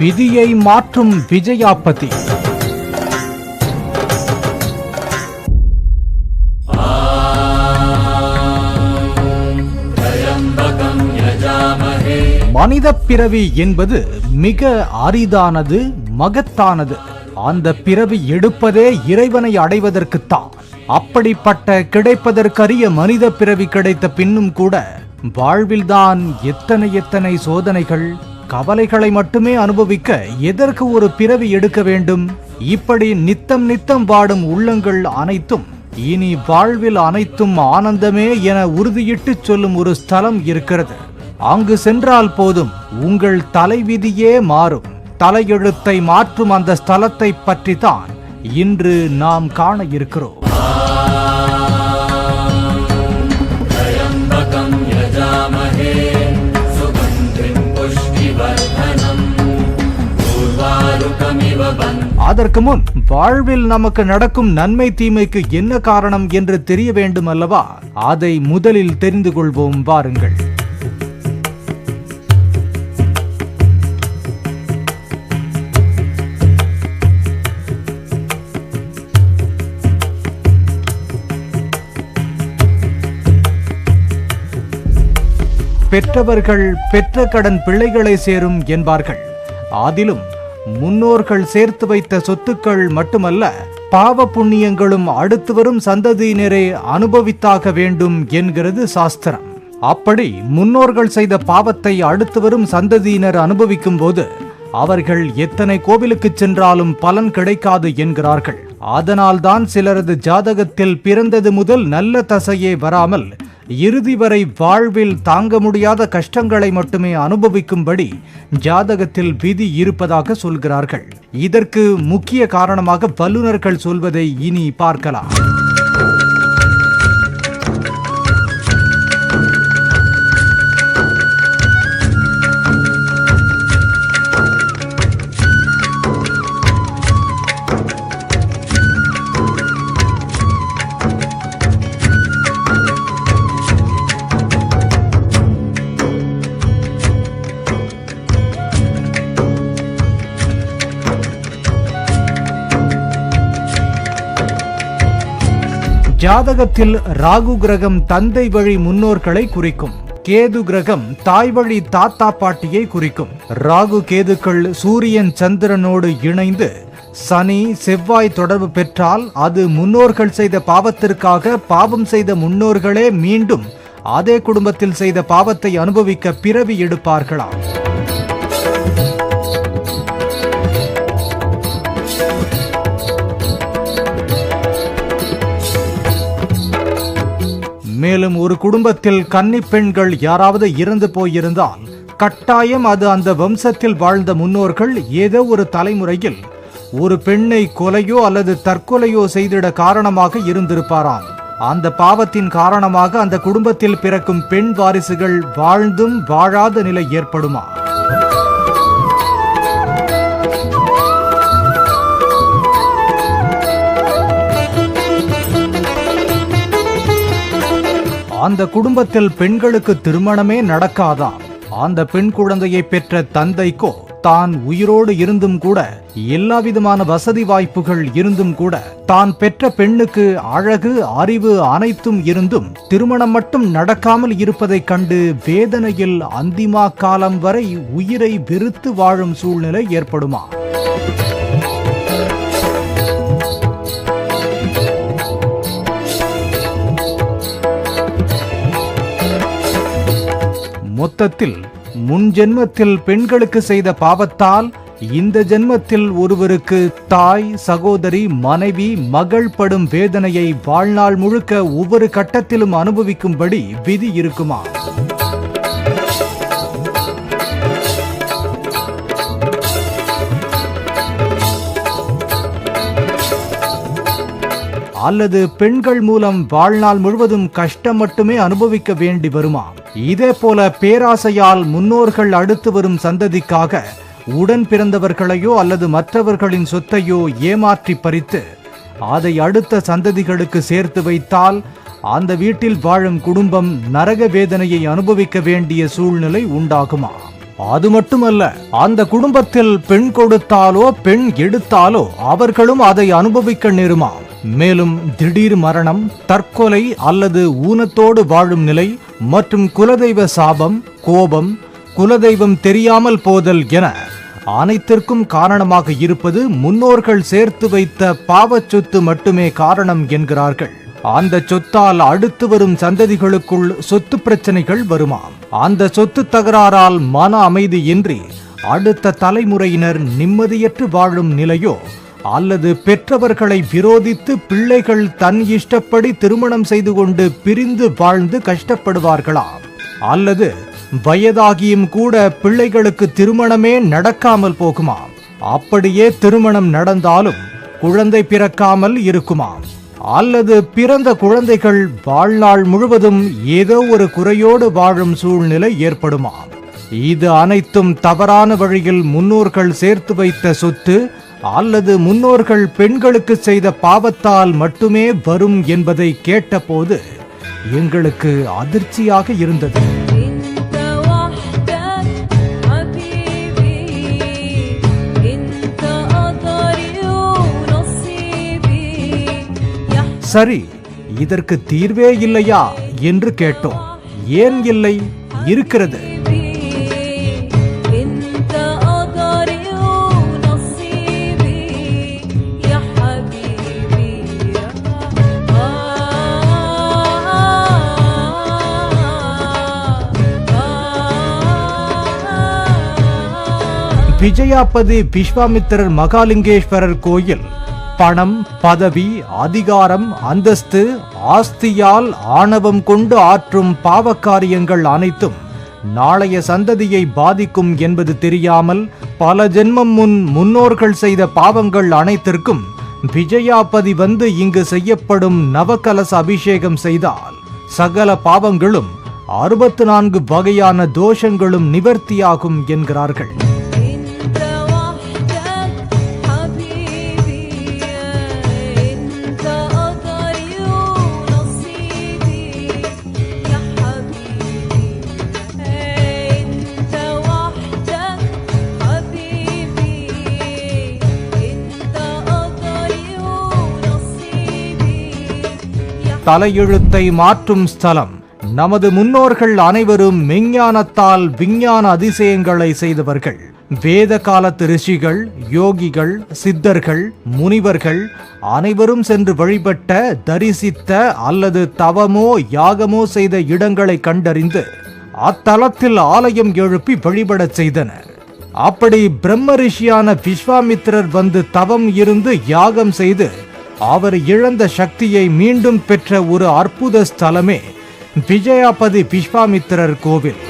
விதியை மாற்றும் விஜயாபதி. மனித பிறவி என்பது மிக அரிதானது மகத்தானது. அந்த பிறவி எடுப்பதே இறைவனை அடைவதற்குத்தான். அப்படிப்பட்ட கிடைப்பதற்கரிய மனித பிறவி கிடைத்த பின்னும் கூட வாழ்வில்தான் எத்தனை எத்தனை சோதனைகள் கவலைகளை மட்டுமே அனுபவிக்க எதற்கு ஒரு பிறவி எடுக்க வேண்டும்? இப்படி நித்தம் நித்தம் வாடும் உள்ளங்கள் அனைத்தும் இனி வாழ்வில் அனைத்தும் ஆனந்தமே என உறுதியிட்டு சொல்லும் ஒரு ஸ்தலம் இருக்கிறது. அங்கு சென்றால் போதும் உங்கள் தலைவிதியே மாறும். தலையெழுத்தை மாற்றும் அந்த ஸ்தலத்தை பற்றி தான் இன்று நாம் காண இருக்கிறோம். அதற்கு முன் வாழ்வில் நமக்கு நடக்கும் நன்மை தீமைக்கு என்ன காரணம் என்று தெரிய வேண்டும் அல்லவா? அதை முதலில் தெரிந்து கொள்வோம் வாருங்கள். பெற்றவர்கள் பெற்ற கடன் பிள்ளைகளை சேரும் என்பார்கள். அதிலும் முன்னோர்கள் சேர்த்து வைத்த சொத்துக்கள் மட்டுமல்ல பாவ புண்ணியங்களும் அடுத்து வரும் சந்ததியினரை அனுபவித்தாக வேண்டும் என்கிறது சாஸ்திரம். அப்படி முன்னோர்கள் செய்த பாவத்தை அடுத்து வரும் சந்ததியினர் அனுபவிக்கும் போது அவர்கள் எத்தனை கோவிலுக்கு சென்றாலும் பலன் கிடைக்காது என்கிறார்கள். அதனால்தான் சிலரது ஜாதகத்தில் பிறந்தது முதல் நல்ல தசையே வராமல் இறுதி வரை வாழ்வில் தாங்க முடியாத கஷ்டங்களை மட்டுமே அனுபவிக்கும்படி ஜாதகத்தில் விதி இருப்பதாக சொல்கிறார்கள். இதற்கு முக்கிய காரணமாக வல்லுநர்கள் சொல்வதை இனி பார்க்கலாம். ஜாதகத்தில் ராகு கிரகம் தந்தை வழி முன்னோர்களை குறிக்கும். கேது கிரகம் தாய் வழி தாத்தா பாட்டியை குறிக்கும். ராகு கேதுக்கள் சூரியன் சந்திரனோடு இணைந்து சனி செவ்வாய் தொடர்பு பெற்றால் அது முன்னோர்கள் செய்த பாவத்திற்காக பாவம் செய்த முன்னோர்களே மீண்டும் அதே குடும்பத்தில் செய்த பாவத்தை அனுபவிக்க பிறவி எடுப்பார்களாம். மேலும் ஒரு குடும்பத்தில் கன்னி பெண்கள் யாராவது இறந்து போயிருந்தால் கட்டாயம் அது அந்த வம்சத்தில் வாழ்ந்த முன்னோர்கள் ஏதோ ஒரு தலைமுறையில் ஒரு பெண்ணை கொலையோ அல்லது தற்கொலையோ செய்திட காரணமாக இருந்திருப்பாராம். அந்த பாவத்தின் காரணமாக அந்த குடும்பத்தில் பிறக்கும் பெண் வாரிசுகள் வாழ்ந்தும் வாழாத நிலை ஏற்படுமா? அந்த குடும்பத்தில் பெண்களுக்கு திருமணமே நடக்காதாம் அந்த பெண் குழந்தையை பெற்ற தந்தைக்கோ தான் உயிரோடு இருந்தும் கூட எல்லா விதமான வசதி வாய்ப்புகள் இருந்தும் கூட தான் பெற்ற பெண்ணுக்கு அழகு அறிவு அனைத்தும் இருந்தும் திருமணம் மட்டும் நடக்காமல் இருப்பதைக் கண்டு வேதனையில் அந்திமா காலம் வரை உயிரை வெறுத்து வாழும் சூழ்நிலை ஏற்படுமா? மொத்தத்தில் முன் ஜென்மத்தில் பெண்களுக்கு செய்த பாவத்தால் இந்த ஜென்மத்தில் ஒருவருக்கு தாய் சகோதரி மனைவி மகள் படும் வேதனையை வாழ்நாள் முழுக்க ஒவ்வொரு கட்டத்திலும் அனுபவிக்கும்படி விதி இருக்குமா? அல்லது பெண்கள் மூலம் வாழ்நாள் முழுவதும் கஷ்டம் மட்டுமே அனுபவிக்க வேண்டி வருமா? இதே போல பேராசையால் முன்னோர்கள் அடுத்து வரும் சந்ததிக்காக உடன் பிறந்தவர்களையோ அல்லது மற்றவர்களின் சொத்தையோ ஏமாற்றி பறித்து அதை அடுத்த சந்ததிகளுக்கு சேர்த்து வைத்தால் அந்த வீட்டில் வாழும் குடும்பம் நரக வேதனையை அனுபவிக்க வேண்டிய சூழ்நிலை உண்டாகுமா? அது மட்டுமல்ல அந்த குடும்பத்தில் பெண் கொடுத்தாலோ பெண் எடுத்தாலோ அவர்களும் அதை அனுபவிக்க நேருமாம் மேலும் திடீர் மரணம் தற்கொலை அல்லது ஊனத்தோடு வாழும் நிலை மற்றும் குலதெய்வ சாபம் கோபம் குலதெய்வம் தெரியாமல் போதல் என அனைத்திற்கும் காரணமாக இருப்பது முன்னோர்கள் சேர்த்து வைத்த பாவச்சொத்து மட்டுமே காரணம் என்கிறார்கள். அந்த சொத்தால் அடுத்து வரும் சந்ததிகளுக்குள் சொத்து பிரச்சனைகள் வருமாம். அந்த சொத்து தகராறால் மன அமைதியின்றி அடுத்த தலைமுறையினர் நிம்மதியற்று வாழும் நிலையோ அல்லது பெற்றவர்களை விரோதித்து பிள்ளைகள் தன் இஷ்டப்படி திருமணம் செய்து கொண்டு பிரிந்து வாழ்ந்து கஷ்டப்படுவார்களாம் அல்லது வயதாகியும் கூட பிள்ளைகளுக்கு திருமணமே நடக்காமல் போகுமாம் அப்படியே திருமணம் நடந்தாலும் குழந்தை பிறக்காமல் இருக்குமாம் அல்லது பிறந்த குழந்தைகள் வாழ்நாள் முழுவதும் ஏதோ ஒரு குறையோடு வாழும் சூழ்நிலை ஏற்படுமாம் இது அனைத்தும் தவறான வழியில் முன்னோர்கள் சேர்த்து வைத்த சொத்து அல்லது முன்னோர்கள் பெண்களுக்கு செய்த பாவத்தால் மட்டுமே வரும் என்பதை கேட்டபோது எங்களுக்கு அதிர்ச்சியாக இருந்தது. சரி இதற்கு தீர்வே இல்லையா என்று கேட்டோம். ஏன் இல்லை? இருக்கிறது. விஜயாபதி விஸ்வாமித்திரர் மகாலிங்கேஸ்வரர் கோயில். பணம் பதவி அதிகாரம் அந்தஸ்து ஆஸ்தியால் ஆணவம் கொண்டு ஆற்றும் பாவக்காரியங்கள் அனைத்தும் நாளைய சந்ததியை பாதிக்கும் என்பது தெரியாமல் பல ஜென்மம் முன் முன்னோர்கள் செய்த பாவங்கள் அனைத்திற்கும் விஜயாபதி வந்து இங்கு செய்யப்படும் நவகலச அபிஷேகம் செய்தால் சகல பாவங்களும் அறுபத்து நான்கு வகையான தோஷங்களும் நிவர்த்தியாகும் என்கிறார்கள். தலையெழுத்தை மாற்றும் ஸ்தலம். நமது முன்னோர்கள் அனைவரும் மெஞ்ஞானத்தால் விஞ்ஞான அதிசயங்களை செய்தவர்கள். வேத காலத்து ரிஷிகள் யோகிகள் சித்தர்கள் முனிவர்கள் அனைவரும் சென்று வழிபட்ட தரிசித்த அல்லது தவமோ யாகமோ செய்த இடங்களை கண்டறிந்து அத்தலத்தில் ஆலயம் எழுப்பி வழிபடச் செய்தனர். அப்படி பிரம்ம ரிஷியான விஸ்வாமித்திரர் வந்து தவம் இருந்து யாகம் செய்து அவர் இழந்த சக்தியை மீண்டும் பெற்ற ஒரு அற்புத ஸ்தலமே விஜயாபதி விஸ்வாமித்திரர் கோவில்.